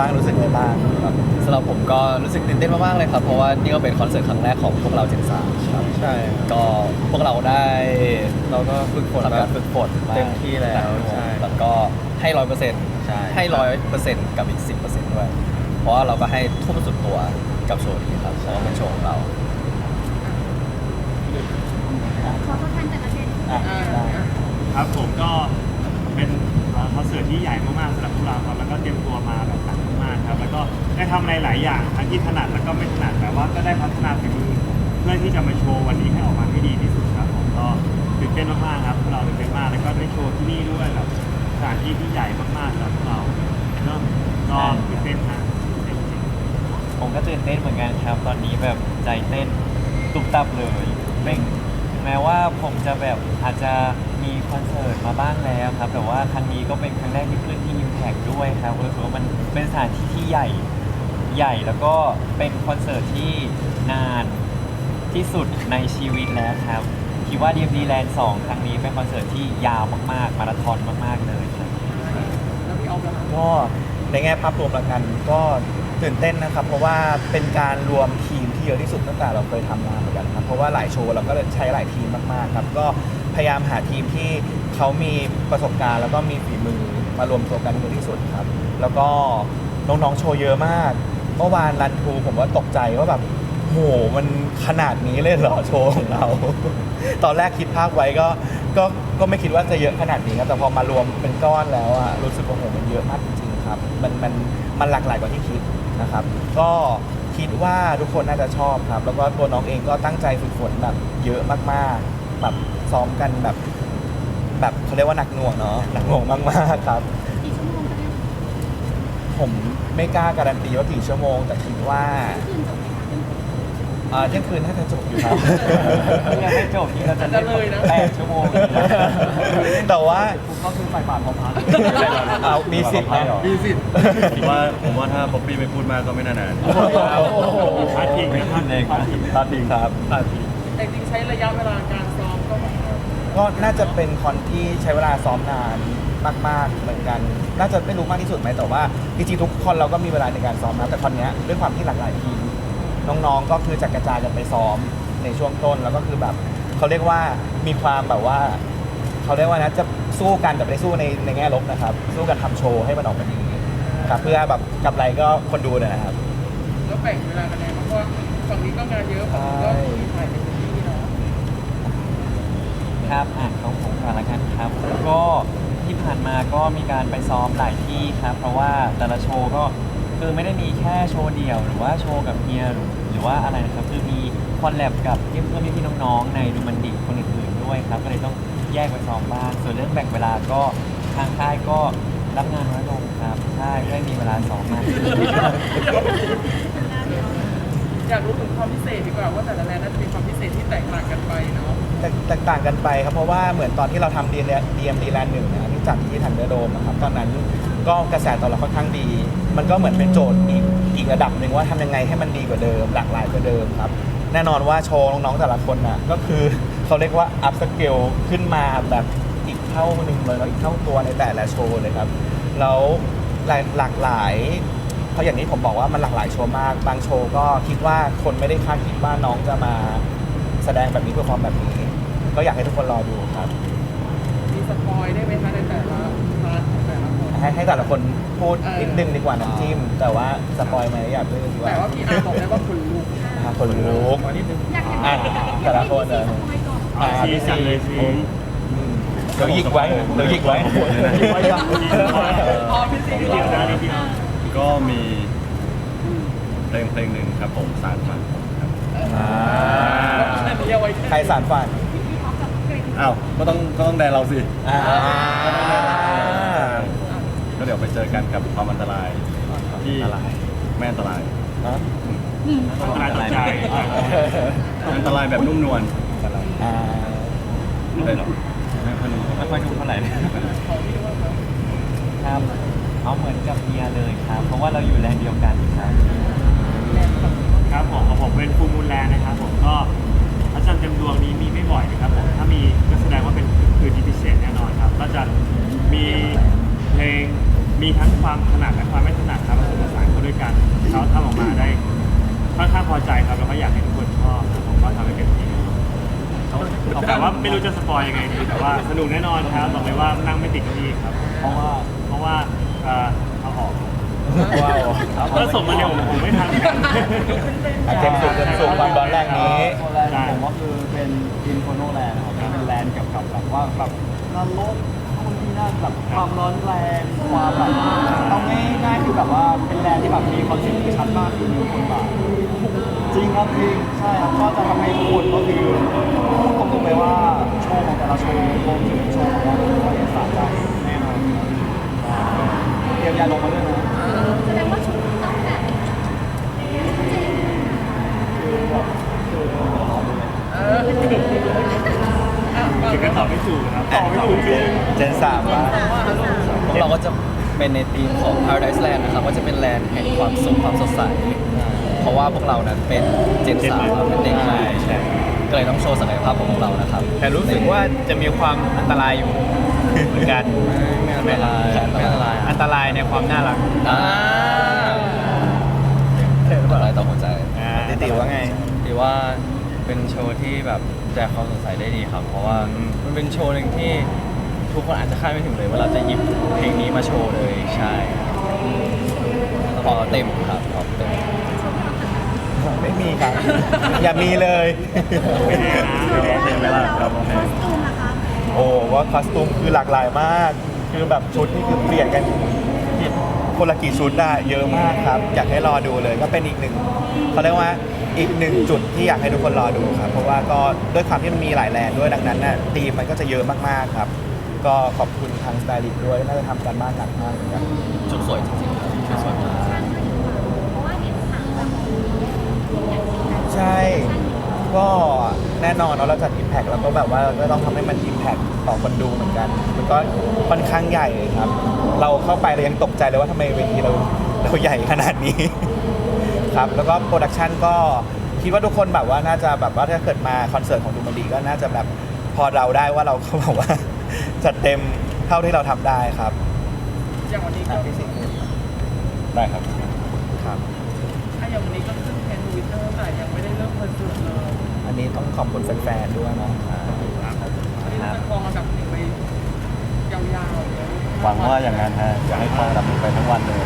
บ้างรู้สึกไงบ้างครับสำหรับผมก็รู้สึกตื่นเต้นมากๆเลยครับเพราะว่านี่ก็เป็นคอนเสิร์ตครั้งแรกของพวกเราเจนสามครับใช่ก็พวกเราได้เราก็ฝึกฝนทำแบการบ ฝึกฝนมาเต็มที่แล้วหนักหน่งใช่ แล้วก็ให้ร้อยเปอร์เซ็นต์ใช่ให้ร้อยเปอร์เซ็นต์กับอีกสิบเปอร์เซ็นต์ด้วย เพราะว่าเราก็ให้ทุ่มสุดตัวกับโชว์นี้ครับเพราะว่าเป็นโชว์ของเรา ขอตัวแทนแต่ละเจนอะได้ครับผมก็ เป็นคอนเสิร์ตที่ใหญ่มากๆสำหรับพวกเราครับแล้วก็เตรียมตัวมาแบบหนักมากครับ แล้วก็ได้ทำอะไรหลายอย่างทั้งที่ถนัดแล้วก็ไม่ถนัดแต่ว่าก็ได้พัฒนาฝีมือเพื่อที่จะมาโชว์วันนี้ให้ออกมาให้ดีที่สุดครับผมก็ตื่นเต้นมากๆครับพวกเราตื่นเต้นมากแล้วก็ได้โชว์ที่นี่ด้วยแบบสถานที่ที่ใหญ่มากๆสำหรับพวกเราก็ก็ตื่นเต้นนะตื่นเต้นจริงผมก็ตื่นเต้นเหมือนกันครับ ตอนนี้แบบใจเต้นตุบตับเลยไม่แม้ว่าผมจะแบบอาจจะ มีคอนเสิร์ตมาบ้างแล้วครับแต่ว่าครั้งนี้ก็เป็นครั้งแรกที่ขึ้นที่ Impact ด้วยครับรู้สึกว่ามันเป็นสถานที่ที่ใหญ่ใหญ่แล้วก็เป็นคอนเสิร์ตที่นานที่สุดในชีวิตแล้วครับคิดว่า DMD Land 2 ครั้งนี้เป็นคอนเสิร์ตที่ยาวมากๆ มาราธอนมากๆเลยครับก็ในแง่ภาพรวมละกันก็ตื่นเต้นนะครับ เพราะว่าเป็นการรวมทีม ที่เยอะที่สุดตั้งแต่เราเคยทำมาเหมือนกันครับเพราะว่าหลายโชว์เราก็ใช้หลายทีมมากๆครับก็พยายามหาทีมที่เขามีประสบการณ์ แล้วก็มีฝีมือมารวมตัวกันเยอะที่สุดครับ แล้วก็น้องๆโชว์เยอะมากเมื่อวานรันทูผมว่าตกใจว่าแบบโหมันขนาดนี้เลยเหรอโชว์ของเรา ตอนแรกคิดภาพไว้ก็ก็ก็ไม่คิดว่าจะเยอะขนาดนี้ครับแต่พอมารวมเป็นก้อนแล้วอะรู้สึกว่าโหมันเยอะมากจริงๆครับ มันมันมันหลากหลายกว่าที่คิดนะครับ ก็ คิดว่าทุกคนน่าจะชอบครับ แล้วก็ตัวน้องเองก็ตั้งใจฝึกฝนแบบเยอะมากๆ แบบซ้อมกันแบบ แบบเขาเรียกว่าหนักหน่วงเนาะหนักหน่วงมากๆครับ กี่ชั่วโมงก็ได้ผมไม่กล้าการันตีว่ากี่ชั่วโมง แต่คิดว่า คืนจบไหมคะเอ่อเที่ยงคืนน่าจะจบอยู่ครับ ยังไม่จบที่เราจะเล่นแปดชั่วโมงเลยนะแต่ว่าคุณก็คือฝ่ายป่าพอพักเอามีสิทธิ์นะ มีสิทธิ์ผมว่าผมว่าถ้าป๊อปปี้ไม่พูดมากก็ไม่น่านานโอ้โหๆพาร์ทพิงนะพาร์ทเองนะตาดีครับตาดีแต่จริงๆใช้ระยะเวลาการซ้อมก็ก็น่าจะเป็นคอนที่ใช้เวลาซ้อมนานมาก ๆ เหมือนกัน น่าจะไม่รู้มากที่สุดไหมแต่ว่าจริงๆทุกคนเราก็มีเวลาในการซ้อมนะแต่คอนเนี้ยด้วยความที่หลากหลายทีม น้องๆ ก็คือจะกระจายกันไปซ้อมในช่วงต้นแล้วก็คือแบบเขาเรียกว่ามีความแบบว่าเขาเรียกว่านะจะสู้กันแต่ไม่ได้สู้ในในแง่ลบนะครับ สู้กันทำโชว์ให้มันออกมาดีครับเพื่อแบบกับไรก็คนดูเนี่ยนะครับ แล้วแบ่งเวลากันยังไงเพราะว่าฝั่งนี้ก็งานเยอะฝั่งนี้ก็มีถ่ายในพื้นที่เนาะครับอ่านของผมก่อนละกันครับ ก็ที่ผ่านมาก็มีการไปซ้อมหลายที่ครับ เพราะว่าแต่ละโชว์ก็ คือไม่ได้มีแค่โชว์เดี่ยว หรือว่าโชว์กับเฮียหรือหรือว่าอะไรนะครับคือมีคอนแลบกับเพื่อนๆพี่ๆน้องๆในดูมันดิคนอื่นๆด้วยครับ ก็เลยต้องแยกไปซ้อมบ้างส่วนเรื่องแบ่งเวลาก็ทางค่ายก็รับงานน้อยลงครับใช่ไม่ได้มีเวลาซ้อมมากขึ้น อยากรู้ถึงความพิเศษดีกว่าว่าแต่ละแลนด์น่าจะมีความพิเศษที่แตกต่างกันไปเนาะ แตกแตกต่างกันไปครับ เพราะว่าเหมือนตอนที่เราทำ DMD Land หนึ่งนะที่ จัดที่ทันเดอร์โดมนะครับตอนนั้นก็กระแสตอบรับค่อนข้างดี มันก็เหมือนเป็นโจทย์อีกอีกระดับหนึ่งว่าทำยังไงให้มันดีกว่าเดิม หลากหลายกว่าเดิมครับแน่นอนว่าโชว์น้องๆแต่ละคนน่ะก็คือเขาเรียกว่าอัพสเกลขึ้นมาแบบอีกเท่าหนึ่งเลยเนาะอีกเท่าตัวในแต่ละโชว์เลยครับแล้วหลายหลากหลายเพราะอย่างนี้ผมบอกว่ามันหลากหลายโชว์มาก บางโชว์ก็คิดว่าคนไม่ได้คาดคิดว่าน้องจะมาแสดงแบบนี้เพื่อความแบบนี้ ก็อยากให้ทุกคนรอดูครับ สปอยได้ไหมคะในแต่ละพาร์ทของแต่ละคน ให้ให้แต่ละคนพูดเออนิดนึงดีกว่าน้ำจิ้ม แต่ว่าสปอยไหมอยากพูดดีกว่าแต่ว่าพี่อาร์บอกได้ว่าคนลุกอ่าคนลุกอยากเห็นอะแต่ละคนเลเลยยสปอยก่อนอ่าซีซีเลยซีอืมเดี๋ยวหยิกไว้เดี๋ยวหยิกไว้หยิกไว้ก่อนอ๋อพี่ซีเดียวนะนิดเดียวก็มีเพลงเพลงหนึ่งครับผมสารฝันผมครับอ่า อันนี้เอาไว้ใครสารฝัน อ้าวก็ต้องก็ต้องแดนเราสิอ่าก็เดี๋ยวไปเจอกันกับความอันตรายที่ไม่อันตรายเนอะอันตรายต่อใจอันตรายแบบนุ่มนวลอ่าเลยเหรอไม่ค่อยนุ่มไม่ค่อยดูเท่าไหร่ครับเอาเหมือนกับเฮียเลยครับ เพราะว่าเราอยู่แลนด์เดียวกันครับ ครับผมของผมเป็นฟูมูลแลนด์นะครับผมก็พระ จันรเต็มดวงนี้มีไม่บ่อยนะครับผมถ้ามีก็แสดงว่าเป็นคืนที่พิเศษแน่นอนครับก็จะมีเพลงมีทั้งความถนัดและความไม่ถนัดครับผสมผสานเข้าด้วยกันเขาทำออกมาได้ค่อนข้างพอใจครับแล้วก็อยากให้ทุกคนชอบบผมก็ทำให้เต็มที่แต่ว่าไม่รู้จะสปอยยังไงดีแต่ว่าสนุกแน่นอนครับบอกเลยว่านั่งไม่ติดที่ครับ เพราะว่าเพราะว่า ว้าวถ้าส่งมาเร็วผมผมไม่ทันกันอะเต็มสูงเต็มสูงความร้อนแรงนี้โซแลนด์ของผมก็คือเป็นอินโฟโนแลนด์นะครับเป็นแลนด์เกี่ยวกับแบบว่าแบบนรกนู่นนี่นั่นแบบความร้อนแรงความแบบเอาง่ายๆคือแบบว่าเป็นแลนด์ที่แบบมีคอนเซ็ปต์ที่ชัดมากคือมีคนบาทจริงครับจริงใช่ครับก็จะทำให้ทุกคนก็คือพูดตรงๆเลยว่าโชว์ของแต่ละโชว์รวมถึงโชว์ของเราก็จะสะใจแน่นอนเตรียมยาลงมาด้วยนะ แสดงว่าชุดต้องแบบเอออะก็ถึงก็ตอบไม่ถูกครับตอบไม่ถูกจริงเจนสามว่าพวกเราก็จะเป็นในธีมของ Paradise Land นะครับก็จะเป็นแลนด์แห่งความสุขความสดใส เพราะว่าพวกเรานั้นเป็นเจนสามครับเป็นเด็กใหม่ ก็เลยต้องโชว์ศักยภาพของพวกเรานะครับแต่รู้สึกว่าจะมีความอันตรายอยู่เหมือนกันไม่อันตรายไม่อันตรายอันตรายในความน่ารักอ่าอะไรต่อหัวใจอ่าติติว่าไงดีว่าเป็นโชว์ที่แบบแจกความสดใสได้ดีครับ เพราะว่ามันเป็นโชว์หนึ่งที่ทุกคนอาจจะคาดไม่ถึงเลยว่าเราจะหยิบเพลงนี้มาโชว์เลยใช่พอเต็มครับพอเต็ม ไม่มีครับ อย่ามีเลยไม่แน่นะเต็มเวลาครับคอสตูมนะคะโอ้ว่าคอสตูมคือหลากหลายมาก คือแบบชุดนี่คือเปลี่ยนกันคนละกี่ชุดได้เยอะมากครับ อยากให้รอดูเลยก็เป็นอีกหนึ่งเขาเรียกว่าอีกหนึ่งจุดที่อยากให้ทุกคนรอดูครับ เพราะว่าก็ด้วยความที่มันมีหลายแลนด์ด้วยดังนั้นน่ะธีมมันก็จะเยอะมากๆครับ ก็ขอบคุณทางสไตลิสต์ด้วยน่าจะทำกันบ้านหนักมากเหมือนกันชุดสวยจริงๆครับชุดสวยมาก ช่ ก็แน่นอนเนาะเราจัด Impact แล้วก็แบบว่าก็ต้องทำให้มัน Impact ต่อคนดูเหมือนกัน มันก็ค่อนข้างใหญ่ครับ เราเข้าไปเรายังตกใจเลยว่าทำไมเวทีเราเราใหญ่ขนาดนี้ ครับ แล้วก็โปรดักชันก็คิดว่าทุกคนแบบว่าน่าจะแบบว่าถ้าเกิดมาคอนเสิร์ตของดูมันดีก็น่าจะแบบพอเราได้ว่าเราเขาบอกว่า จัดเต็มเท่าที่เราทำได้ครับอย่างวันนี้อะก็พี่สิงห์ได้ครับ ครับอะอย่างวันนี้ก็ขึ้นเทรนด์ทวิตเตอร์ แต่ยังไม่ได้เริ่มคอนเสิร์ตเลยอันนี้ต้องขอบคุณแฟนๆด้วยเนาะอันนี้จะครองอันดับหนึ่งไปยาวๆเลยหวังว่าอย่างนั้นฮะอยากให้ครองอันดับหนึ่งไปทั้งวันเลย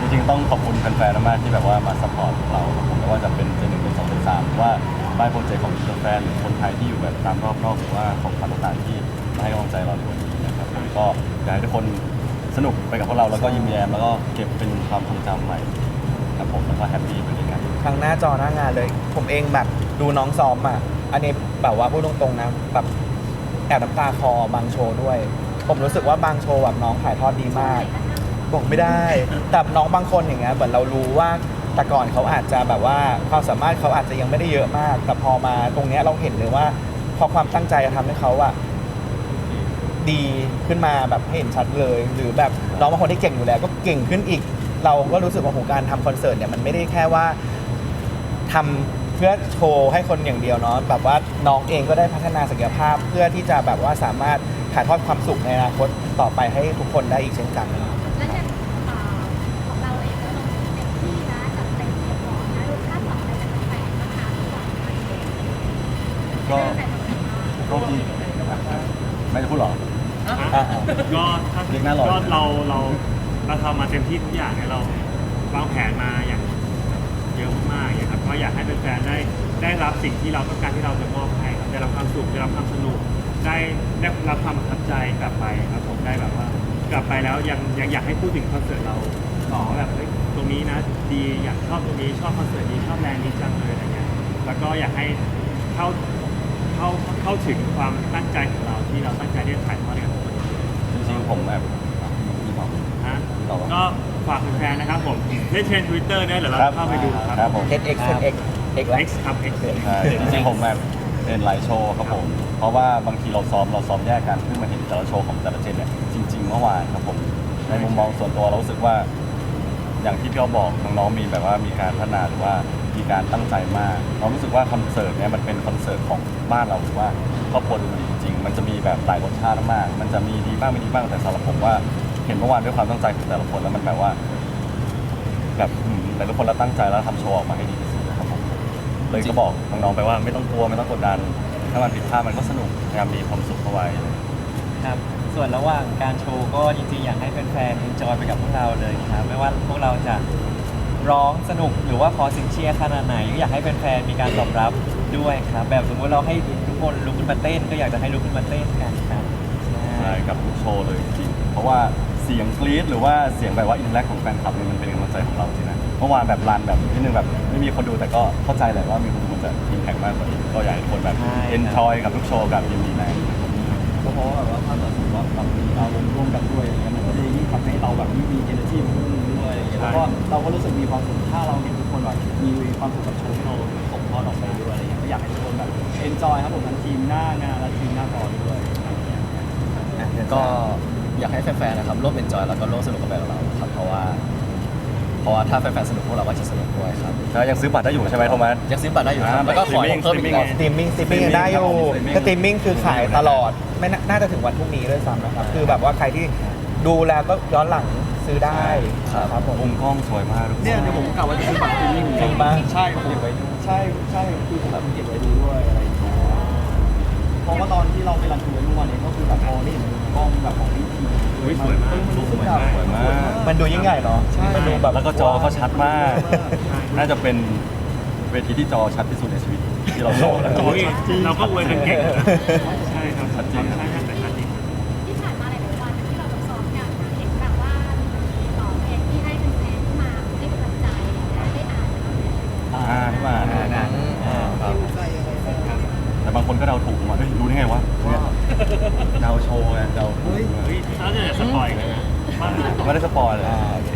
จริงๆต้องขอบคุณแฟนๆมากๆที่แบบว่ามาซัพพอร์ตเราครับผมไม่ว่าจะเป็นเจนหนึ่งเป็นสองเป็นสามหรือว่าบ้านโปรเจกต์ของแฟนหรือคนไทยที่อยู่แบบตามรอบนอกหรือว่าของพันต่างๆที่มาให้กำลังใจเราในวันนี้นะครับผมก็อยากให้ทุกคนสนุกไปกับพวกเราแล้วก็ยิ้มแย้มแล้วก็เก็บเป็นความทรงจำใหม่ครับผมแล้วก็แฮปปี้ไปด้วยกัน ทางหน้าจอหน้างานเลย ผมเองแบบดูน้องซ้อมอะ อันนี้แบบว่าพูดตรงๆนะแบบแอบน้ำตาคอบางโชว์ด้วย ผมรู้สึกว่าบางโชว์แบบน้องถ่ายทอดดีมาก บอกไม่ได้ แต่น้องบางคนอย่างเงี้ยเหมือนเรารู้ว่าแต่ก่อนเขาอาจจะแบบว่าความสามารถเขาอาจจะยังไม่ได้เยอะมาก แต่พอมาตรงเนี้ยเราเห็นเลยว่า พอความตั้งใจจะทำให้เขาอะดีขึ้นมาแบบเห็นชัดเลย หรือแบบน้องบางคนที่เก่งอยู่แล้ว ก็เก่งขึ้นอีก เราก็รู้สึกว่าโหการทำคอนเสิร์ตเนี่ยมันไม่ได้แค่ว่า ทำเพื่อโชว์ให้คนอย่างเดียวเนาะแบบว่าน้องเองก็ได้พัฒนาศักยภาพ เพื่อที่จะแบบว่าสามารถถ่ายทอดความสุขในอนาคตต่อไปให้ทุกคนได้อีกเช่นกัน และอย่างเอ่อของเราเองก็ต้องเต็มที่นะจัดเต็มที่ก่อนนะดูคาดหวังอะไรจากแฟนๆนะคะก่อนมาเองก็แฟนๆก็ที่ไม่จะพูดหรออ่าก็ถ้าเรียกหน้าหล่อ ก็เราเราเราทำมาเต็มที่ทุกอย่างเนี่ยเราวางแผนมาอย่างเยอะ มากๆอย่างครับก็อยากให้แฟนๆได้ได้รับสิ่งที่เราต้องการที่เราจะมอบให้ครับได้รับความสุขได้รับความสนุกได้ได้รับความประทับใจกลับไปครับผมได้แบบว่ากลับไปแล้วยังยังอยากให้พูดถึงคอนเสิร์ตเราต่อว่าแบบเฮ้ยตรงนี้นะดีอยากชอบตรงนี้ชอบคอนเสิร์ตนี้ชอบแบรนด์นี้จังเลยอะไรเงี้ยแล้วก็อยากให้เข้าเข้าเข้าถึงความตั้งใจของเราที่เราตั้งใจที่จะถ่ายทอดให้กับทุกคนจริงๆผมแบบมีบอกฮะต่อวะก็ ฝากแฟนๆนะครับผมเล่นเทรนทวิตเตอร์เนี่ยเดี๋ยวเราครับเข้าไปดูครับ ครับผมเ x x x x แล้ว X ครับ X ใช่จริงๆผมแบบเป็นหลายโชว์ครับผม เพราะว่าบางทีเราซ้อมเราซ้อมแยกกันเพิ่งมาเห็นแต่ละโชว์ของแต่ละเจนเนี่ยจริงๆเมื่อวานครับผม ในมุมมองส่วนตัวเรารู้สึกว่า อย่างที่พี่เขาบอกน้องๆมีแบบว่ามีการพัฒนาหรือว่ามีการตั้งใจมากเรารู้สึกว่าคอนเสิร์ตเนี่ยมันเป็นคอนเสิร์ตของบ้านเราหรือว่าครอบครัวดูมันดีจริงๆมันจะมีแบบหลายรสชาติมาก มันจะมีดีบ้างไม่ดีบ้างแต่สำหรับผมว่า เห็นเมื่อวานด้วยความตั้งใจของแต่ละคนแล้วมันแบบว่า แบบอืมแต่ละคนเราตั้งใจแล้วทำโชว์ออกมาให้ดีที่สุดนะครับผมเลยก็บอกน้องๆไปว่าไม่ต้องกลัวไม่ต้องกดดัน ถ้ามันผิดพลาดมันก็สนุกพยายามมีความสุขเข้าไว้ ครับ ส่วนระหว่างการโชว์ก็จริงๆ อยากให้แฟนๆ enjoy ไปกับพวกเราเลยครับ ไม่ว่าพวกเราจะร้องสนุกหรือว่าขอเสิงเชียร์ขนาดไหนก็อยากให้แฟนๆ มีการตอบรับด้วยครับ แบบสมมติเราให้ทุกคนลุกขึ้นมาเต้น ก็อยากจะให้ลุกขึ้นมาเต้นกันครับใช่กับทุกโชว์เลยจริงๆเพราะว่า เสียงกรี๊ดหรือว่าเสียงแบบว่าอินแลกของแฟนคลับเนี่ยมันเป็นกำลังใจของเราจริงนะเมื่อวานแบบรันแบบนิดนึงแบบไม่มีคนดูแต่ก็เข้าใจแหละว่ามีคนดูมันจะอิมแพกมากกว่านี้ก็อยากให้ทุกคนแบบใช่ครับเอนจอยกับทุกโชว์แบบยินดีแรงก็เพราะว่าแบบว่าถ้าเกิดสมมติว่าแบบมีอารมณ์ร่วมกันด้วยอะไรเงี้ยมันก็จะยิ่งทำให้เราแบบยิ่งมี energy เพิ่มด้วยอะไรเงี้ยแล้วก็เราก็รู้สึกมีความสุขถ้าเราเห็นทุกคนแบบมีความสุขกับโชว์ที่เราส่งทอดออกไปด้วยอะไรเงี้ยก็อยากให้ทุกคนแบบ enjoy ครับผมทั้งทีมหน้างานและทีมหน้าจอด้วยก็ อยากให้แฟนๆนะครับร่วมเอนจอยแล้วก็ร่วมสนุกกับเราครับเพราะว่า เพราะว่าถ้าแฟนๆสนุกพวกเราก็จะสนุกด้วยครับแล้วยังซื้อบัตรได้อยู่ใช่ไหมโทมัส ยังซื้อบัตรได้อยู่ครับอ่าแล้วก็ขอให้เพิ่มอีก streaming ก่อนสตรีมมิ่งสตรีมมิ่งยังได้อยู่ streaming สตรีมมิ่งคือขายตลอดไม่น่าน่าจะถึงวันพรุ่งนี้ด้วยซ้ำนะครับ คือแบบว่าใครที่ดูแล้วก็ย้อนหลังซื้อได้ครับ ครับผม มุมกล้องสวยมากทุกคนเนี่ยเดี๋ยวผมกะว่าจะซื้อบัตรสตรีมมิ่งจริงปะ ใช่ผมเก็บไว้ดูใช่ใช่คือผมแบบเก็บไว้ดูด้วยอะไรอย่างเงี้ย เพราะว่าตอนที่เราไปรันทูกันทุกวันนี้ก็คือแบบพอได้เห็นมุมกล้องแบบของพี่ทีอุ๊ยสวยมากมันรู้สึกแบบสวยมาก มันดูยิ่งใหญ่เนาะใช่มันดูแบบแล้วก็จอเขาชัดมาก น่าจะเป็นเวทีที่จอชัดที่สุดในชีวิตที่เราโชว์แล้ว โอ้ยเราก็อวยกันเก่งนะใช่ครับชัดจริงใช่ครับแต่ชัดจริง ที่ผ่านมาหลายๆวันที่เราซ้อมกันเห็นแบบว่าต่อเพลงที่ให้แฟนๆที่มาให้กำลังใจได้อ่าน อ่าที่มา อ่านะ ครับแต่บางคนก็เดาถูกว่าเฮ้ยรู้ ไงวะเนี่ยเดาโชว์ไงเดาเฮ้ยแล้วจะสปอยกันนะไม่ได้สปอยเลย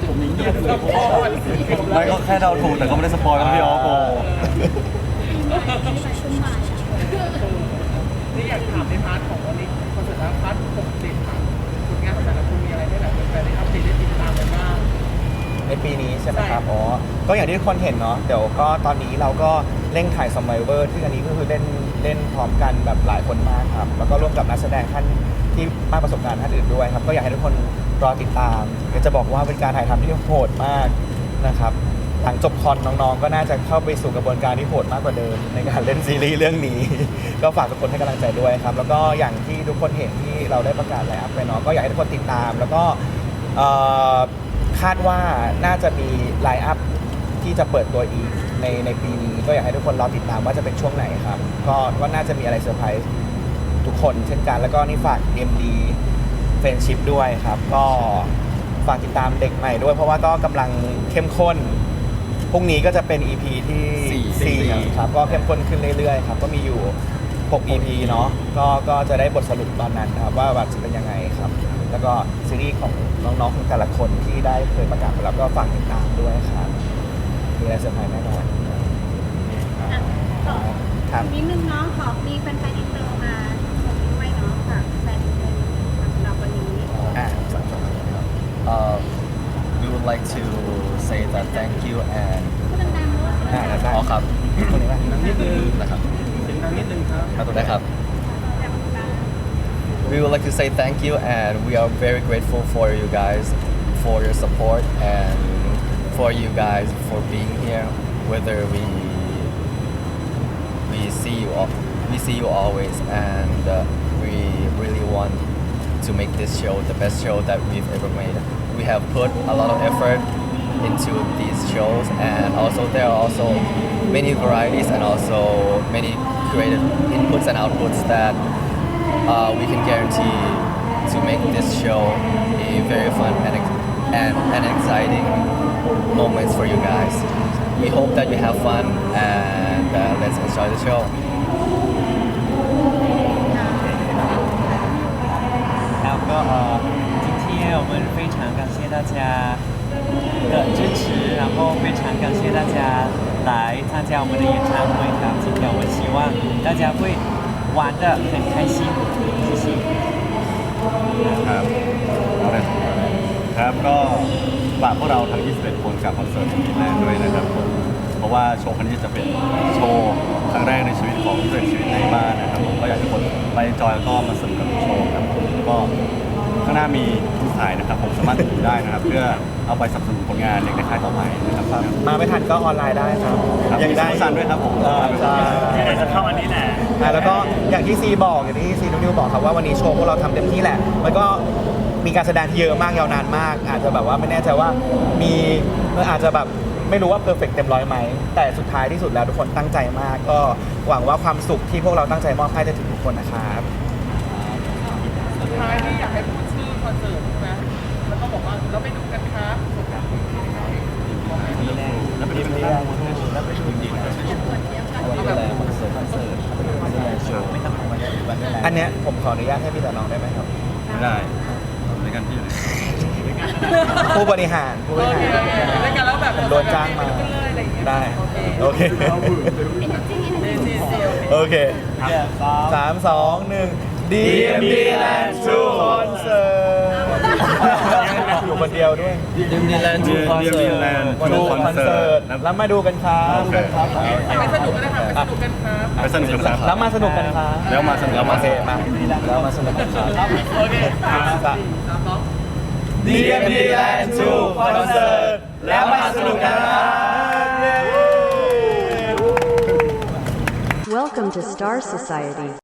ผมเงียบเลยไม่ก็แค่เดาถูกแต่ก็ไม่ได้สปอยล์นพี่ออฟโอ้ปีใหม่ปีใหม่ปีใหม่นี่อยากถามในพาร์ทของวันนี้คอนเสิร์ตแล้วพาร์ทปกติค่ะผลงานของแต่ละคนมีอะไรให้แบบแฟนได้อัปเดตได้ติดตามกันบ้างในปีนี้ใช่ไหมครับอ๋อก็อย่างที่ทุกคนเห็นเนาะเดี๋ยวก็ตอนนี้เราก็เร่งถ่าย s ม r เวอร์ที่อันนี้ก็คือเล่น เล่นพร้อมกันแบบหลายคนมากครับ แล้วก็ร่วมกับนักแสดงท่านที่มากประสบการณ์ท่านอื่นด้วยครับก็อยากให้ทุกคนรอติดตามอยากจะบอกว่าเป็นการถ่ายทำที่โหดมากนะครับหลังจบคอนน้องๆ ก็น่าจะเข้าไปสู่กระบวนการที่โหดมากกว่าเดิม ในการเล่นซีรีส์เรื่องนี้ ก็ฝากทุกคนให้กำลังใจด้วยครับ แล้วก็อย่างที่ทุกคนเห็นที่เราได้ประกาศไลน์อัพไปเนาะก็อยากให้ทุกคนติดตาม แล้วก็คาดว่าน่าจะมีไลน์อัพที่จะเปิดตัวอีก ในในปีนี้ก็อยากให้ทุกคนรอติดตามว่าจะเป็นช่วงไหนครับ ก็ก็น่าจะมีอะไรเซอร์ไพรส์ทุกคนเช่นกัน แล้วก็นี่ฝาก DMD เฟรนชิพด้วยครับ ก็ฝากติดตามเด็กใหม่ด้วยเพราะว่าก็กำลังเข้มข้นพรุ่งนี้ก็จะเป็น EP ที่สี่สี่สี่ครับก็เข้มข้นขึ้นเรื่อยๆครับก็มีอยู่ 6 EP เนาะก็ก็จะได้บทสรุปตอนนั้นครับว่าแบบจะเป็นยังไงครับ แล้วก็ซีรีส์ของน้องๆของแต่ละคนที่ได้เคยประกาศไปแล้วก็ฝากติดตามด้วยครับ มีอะไรเซอร์ไพรส์แน่นอนอะต่อครับนิดนึงเนาะขอมีแฟนๆอินเตอร์มาชมด้วยเนาะกับแฟนอินเตอร์สำหรับวันนี้ อ่า Uh, we would like to say that thank you and พูดดังๆด้วยอ่าได้อ๋อครับคนนี้ว่านิดนึงนะครับเสียงดังนิดนึงครับครับนะครับ We would like to say thank you and we are very grateful for you guys for your support and for you guys for being here whether we we see you all, we see you always and uh, we really want to make this show the best show that we've ever made. We have put a lot of effort into these shows and also there are also many varieties and also many creative inputs and outputs that uh, we can guarantee to make this show a very fun and, and, and exciting moments for you guys. We hope that you have fun and uh, let's enjoy the show. Okay. 今天我们非常感谢大家的支持，然后非常感谢大家来参加我们的演唱会。然后今天我希望大家会玩的很开心，谢谢。 ครับเอาเลยครับก็ฝากพวกเราทั้ง 21 คนกับคอนเสิร์ตมิดแลนด์ด้วยนะครับผมเพราะว่าโชว์ครั้งนี้จะเป็นโชว์ครั้งแรกในชีวิตของเพื่อนชีวิตในบ้านนะครับผมก็อยากให้ทุกคนไปจอยแล้วก็มาสนุกกับโชว์ครับผมก็ข้างหน้ามีทุกสายนะครับผมสามารถดูได้นะครับ เพื่อเอาไปสนับสนุนผลงานเด็กในค่ายต่อไปนะครับมาไม่ทันก็ออนไลน์ได้ครับครับยังได้มีโปรโมชั่นด้วยครับผมเออใช่ที่ไหนจะเข้าอันนี้แหละ อะแล้วก็อย่างที่ซีบอกอย่างที่ซีนิวบอกครับว่าวันนี้โชว์พวกเราทำเต็มที่แหละ มันก็ มีการแสดงที่เยอะมากยาวนานมาก อาจจะแบบว่าไม่แน่ใจว่ามีอาจจะแบบไม่รู้ว่าเพอร์เฟกเต็มร้อยไหม แต่สุดท้ายที่สุดแล้วทุกคนตั้งใจมาก ก็หวังว่าความสุขที่พวกเราตั้งใจมอบให้จะถึงทุกคนนะครับสุดท้ายนี่อยากให้พูดชื่อคอนเสิร์ตใช่ไหมแล้วก็บอกว่าเราไปดูกันครับแล้วเป็นที่แรกแล้วเป็นที่แรกอันเนี้ยผมขออนุญาตให้พี่แต่น้องได้ไหมครับ ไม่ได้ด้วย กันพี่เลยผู้บริหารผู้บโอริเคหาร โอเคได้กันแล้วแบบผมโดนจ้างมาไปเลยอะไรอย่างเงี้ยได้ โอเค โอเคเจเจเจโอเคโอเคเนี่ยสามสามสองหนึ่ง DMD Land True Concert อยู่คนเดียวด้วย Disneyland True Concert วันนี้คอนเสิร์ตแล้วมาดูกันครับโอเคไปสนุกกันนะครับไปสนุกกันครับไปสนุกกันครับแล้วมาสนุกกันครับแล้วมาสนุกแล้วมาเซมาแล้วมาสนุกกันครับโอเคสามสามสอง DMD Land True Concert แล้วมาสนุกกันครับ Welcome to Star Society.